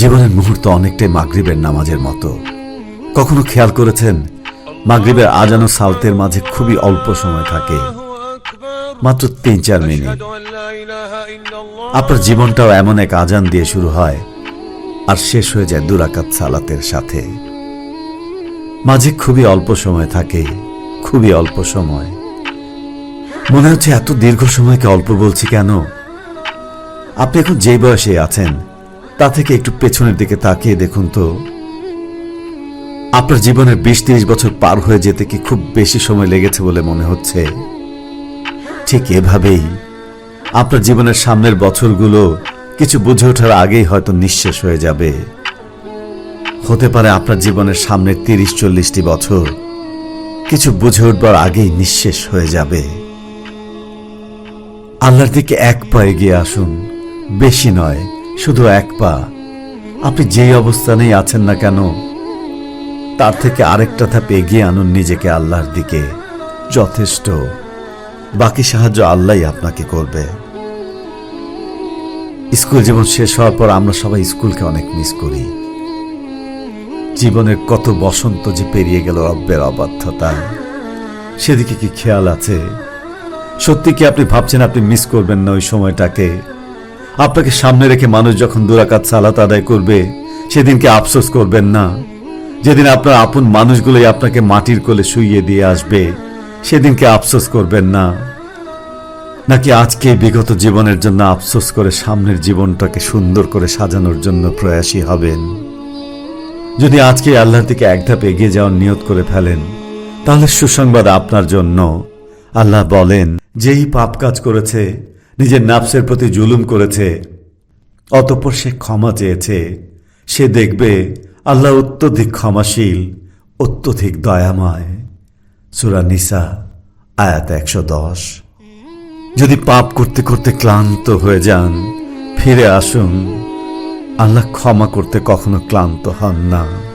জীবনের মুহূর্ত অনেকটাই মাগরিবের নামাজের মতো। কখনো খেয়াল করেছেন? মাগরিবের আজানো সালতের মাঝে খুবই অল্প সময় থাকে। মাত্র তিন চার মিনিট। আপনার জীবনটাও এমন এক আজান দিয়ে শুরু হয় আর শেষ হয়ে যায় দুরাকাত সালাতের সাথে। মাঝে খুবই অল্প সময় থাকে, খুবই অল্প সময়। মনে হচ্ছে এত দীর্ঘ সময়কে অল্প বলছি কেন? আপনি এখন যে বয়সে আছেন তা থেকে একটু পেছনের দিকে তাকিয়ে দেখুন তো। আপনার জীবনের বিশ তিরিশ বছর পার হয়ে যেতে কি খুব বেশি সময় লেগেছে বলে মনে হচ্ছে? ঠিক এভাবেই আপনার জীবনের সামনের বছরগুলো কিছু বুঝে ওঠার আগেই হয়তো নিঃশেষ হয়ে যাবে। হতে পারে আপনার জীবনের সামনের তিরিশ চল্লিশটি বছর কিছু বুঝে উঠবার আগেই নিঃশেষ হয়ে যাবে। আল্লাহর দিকে এক পায়ে গিয়ে আসুন, বেশি নয় শুধু এক পা। আপনি যেই অবস্থানেই আছেন না কেন, তার থেকে আরেকটা ধাপ এগিয়ে আনুন নিজেকে আল্লাহর দিকে। যথেষ্ট। বাকি সাহায্য আল্লাহই আপনাকে করবে। স্কুল জীবন শেষ হওয়ার পর আমরা সবাই স্কুলকে অনেক মিস করি। জীবনের কত বসন্ত যে পেরিয়ে গেল রব্বের অবাধ্যতা। সেদিকে কি খেয়াল আছে? সত্যি কি আপনি ভাবছেন আপনি মিস করবেন না ওই সময়টাকে? আপনাকে সামনে রেখে মানুষ যখন দুরাকাত সালাত আদায় করবে, সেদিনকে আফসোস করবেন না। যেদিন আপনার আপন মানুষগুলোই আপনাকে মাটির কোলে শুইয়ে দিয়ে আসবে, সেদিনকে আফসোস করবেন না। নাকি আজকে বিগত জীবনের জন্য আফসোস করে সামনের জীবনটাকে সুন্দর করে সাজানোর জন্য প্রয়াসী হবেন? যদি আজকে আল্লাহর দিকে এক ধাপ এগিয়ে যাওয়ার নিয়ত করে ফেলেন, তাহলে সুসংবাদ আপনার জন্য। আল্লাহ বলেন, যেই পাপ কাজ করেছে নিজের নাফসের প্রতি জুলুম করেছে, অতঃপর সে ক্ষমা চেয়েছে। সে দেখবে আল্লাহ অত্যধিক ক্ষমাশীল, অত্যধিক দয়াময়। সুরা নিসা, আয়াত একশো দশ। যদি পাপ করতে করতে ক্লান্ত হয়ে যান, ফিরে আসুন। আল্লাহ ক্ষমা করতে কখনো ক্লান্ত হন না।